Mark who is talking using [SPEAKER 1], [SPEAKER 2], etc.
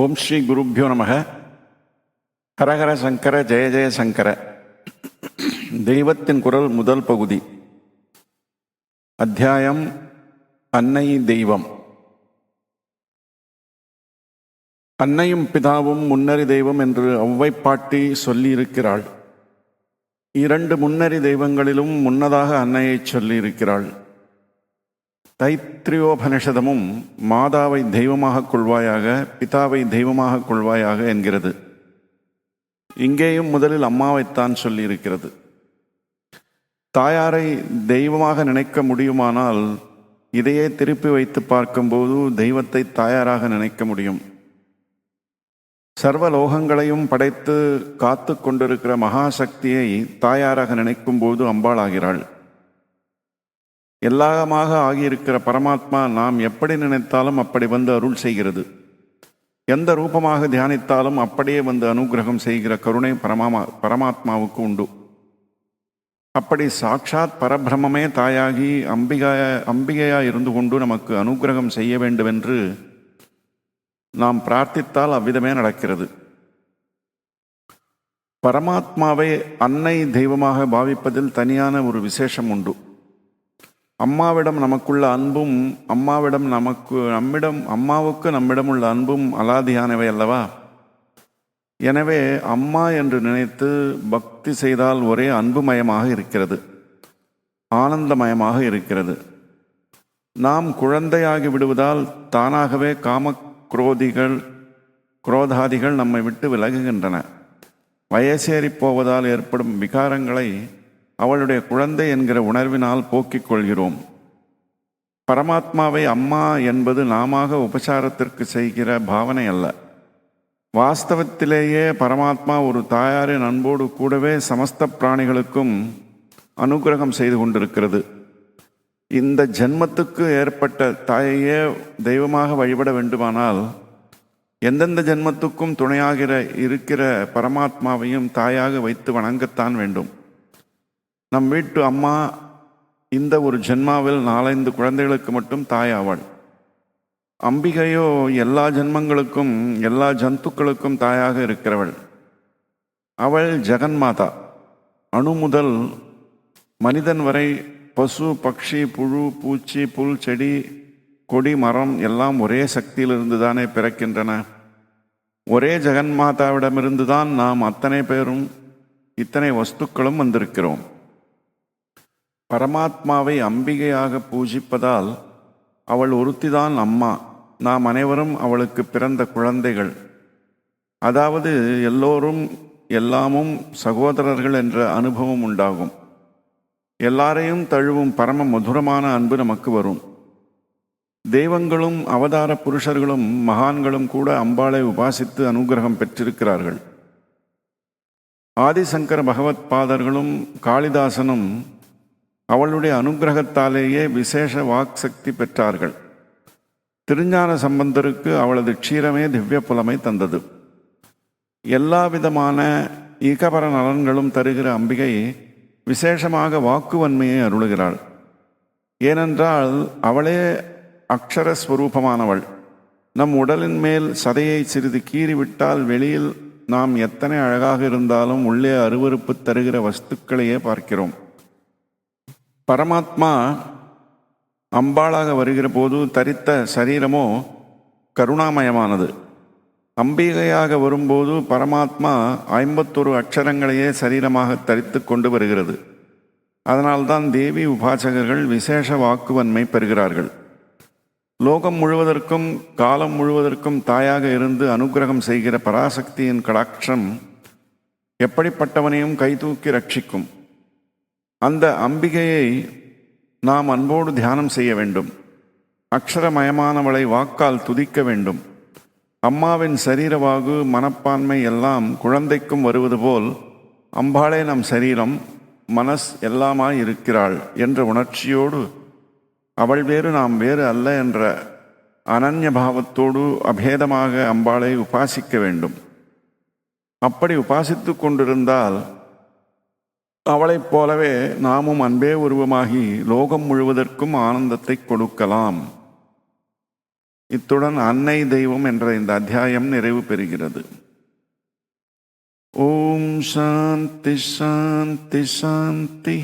[SPEAKER 1] ஓம் ஸ்ரீ குருப்பியோ நமக ஹரஹர சங்கர ஜெய ஜெய சங்கர தெய்வத்தின் குரல் முதல் பகுதி அத்தியாயம் அன்னை தெய்வம் அன்னையும் பிதாவும் முன்னறி தெய்வம் என்று ஒவ்வைப்பாட்டி சொல்லியிருக்கிறாள் இரண்டு முன்னறி தெய்வங்களிலும் முன்னதாக அன்னையை சொல்லியிருக்கிறாள் தைத்திரியோபனிஷதமும் மாதாவை தெய்வமாக கொள்வாயாக பிதாவை தெய்வமாக கொள்வாயாக என்கிறது இங்கேயும் முதலில் அம்மாவைத்தான் சொல்லியிருக்கிறது தாயாரை தெய்வமாக நினைக்க முடியுமானால் இதையே திருப்பி வைத்து பார்க்கும்போது தெய்வத்தை தாயாராக நினைக்க முடியும் சர்வ லோகங்களையும் படைத்து காத்து கொண்டிருக்கிற மகாசக்தியை தாயாராக நினைக்கும் போது அம்பாளாகிறாள் எல்லாமாக ஆகியிருக்கிற பரமாத்மா நாம் எப்படி நினைத்தாலும் அப்படி வந்து அருள் செய்கிறது எந்த ரூபமாக தியானித்தாலும் அப்படியே வந்து அனுகிரகம் செய்கிற கருணை பரமாமா பரமாத்மாவுக்கு உண்டு அப்படி சாட்சாத் பரபிரமே தாயாகி அம்பிகா அம்பிகையாக இருந்து கொண்டு நமக்கு அனுகிரகம் செய்ய வேண்டுமென்று நாம் பிரார்த்தித்தால் அவ்விதமே நடக்கிறது பரமாத்மாவை அன்னை தெய்வமாக பாவிப்பதில் தனியான ஒரு விசேஷம் உண்டு அம்மாவிடம் நமக்குள்ள அன்பும் அம்மாவிடம் நமக்கு நம்மிடம் அம்மாவுக்கு நம்மிடம் உள்ள அன்பும் அலாதியானவை அல்லவா எனவே அம்மா என்று நினைத்து பக்தி செய்தால் ஒரே அன்புமயமாக இருக்கிறது ஆனந்தமயமாக இருக்கிறது நாம் குழந்தையாகி விடுவதால் தானாகவே காமக்ரோதிகள் குரோதிகள் குரோதாதிகள் நம்மை விட்டு விலகுகின்றன வயசேறி போவதால் ஏற்படும் விகாரங்களை அவளுடைய குழந்தை என்கிற உணர்வினால் போக்கிக் கொள்கிறோம் பரமாத்மாவை அம்மா என்பது நாம உபசாரத்திற்கு செய்கிற பாவனை அல்ல வாஸ்தவத்திலேயே பரமாத்மா ஒரு தாயாரின் அன்போடு கூடவே சமஸ்த பிராணிகளுக்கும் அனுகிரகம் செய்து கொண்டிருக்கிறது இந்த ஜென்மத்துக்கு ஏற்பட்ட தாயையே தெய்வமாக வழிபட வேண்டுமானால் எந்தெந்த ஜென்மத்துக்கும் துணையாகிற இருக்கிற பரமாத்மாவையும் தாயாக வைத்து வணங்கத்தான் வேண்டும் நம் வீட்டு அம்மா இந்த ஒரு ஜென்மாவில் நாலந்து குழந்தைகளுக்கு மட்டும் தாய் ஆவாள் அம்பிகையோ எல்லா ஜென்மங்களுக்கும் எல்லா ஜந்துக்களுக்கும் தாயாக இருக்கிறவள் அவள் ஜெகன்மாதா அணு முதல் மனிதன் வரை பசு பக்ஷி புழு பூச்சி புல் செடி கொடி மரம் எல்லாம் ஒரே சக்தியிலிருந்து தானே பிறக்கின்றன ஒரே ஜெகன்மாதாவிடமிருந்து தான் நாம் அத்தனை பேரும் இத்தனை வஸ்துக்களும் வந்திருக்கிறோம் பரமாத்மாவை அம்பிகையாக பூஜிப்பதால் அவள் ஒருத்திதான் அம்மா நாம் அனைவரும் அவளுக்கு பிறந்த குழந்தைகள் அதாவது எல்லோரும் எல்லாமும் சகோதரர்கள் என்ற அனுபவம் உண்டாகும் எல்லாரையும் தழுவும் பரம மதுரமான அன்பு நமக்கு வரும் தெய்வங்களும் அவதார புருஷர்களும் மகான்களும் கூட அம்பாளை உபாசித்து அனுகிரகம் பெற்றிருக்கிறார்கள் ஆதிசங்கர பகவத் பாதர்களும் காளிதாசனும் அவளுடைய அனுகிரகத்தாலேயே விசேஷ வாக் சக்தி பெற்றார்கள் திருஞான சம்பந்தருக்கு அவளது க்ஷீரமே திவ்ய புலமை தந்தது எல்லா விதமான ஈகபர நலன்களும் தருகிற அம்பிகை விசேஷமாக வாக்குவன்மையை அருளுகிறாள் ஏனென்றால் அவளே அக்ஷரஸ்வரூபமானவள் நம் உடலின் மேல் சதையை சிறிது கீறிவிட்டால் வெளியில் நாம் எத்தனை அழகாக இருந்தாலும் உள்ளே அருவறுப்பு தருகிற வஸ்துக்களையே பார்க்கிறோம் பரமாத்மா அம்பாளாக வருகிற போது தரித்த சரீரமோ கருணாமயமானது அம்பிகையாக வரும்போது பரமாத்மா ஐம்பத்தொரு அக்ஷரங்களையே சரீரமாக தரித்து கொண்டு வருகிறது அதனால்தான் தேவி உபாசகர்கள் விசேஷ வாக்குவன்மை பெறுகிறார்கள் லோகம் முழுவதற்கும் காலம் முழுவதற்கும் தாயாக இருந்து அனுகிரகம் செய்கிற பராசக்தியின் கடாட்சம் எப்படிப்பட்டவனையும் கைதூக்கி ரட்சிக்கும் அந்த அம்பிகையை நாம் அன்போடு தியானம் செய்ய வேண்டும் அக்ஷரமயமானவளை வாக்கால் துதிக்க வேண்டும் அம்மாவின் சரீரவாகு மனப்பான்மை எல்லாம் குழந்தைக்கும் வருவது போல் அம்பாளே நம் சரீரம் மனஸ் எல்லாமாய் இருக்கிறாள் என்ற உணர்ச்சியோடு அவள் வேறு நாம் வேறு அல்ல என்ற அனன்ய பாவத்தோடு அபேதமாக அம்பாளை உபாசிக்க வேண்டும் அப்படி உபாசித்து கொண்டிருந்தால் அவளைப் போலவே நாமும் அன்பே உருவமாகி லோகம் முழுவதற்கும் ஆனந்தத்தை கொடுக்கலாம் இத்துடன் அன்னை தெய்வம் என்ற இந்த அத்தியாயம் நிறைவு பெறுகிறது ஓம் சாந்தி சாந்தி சாந்தி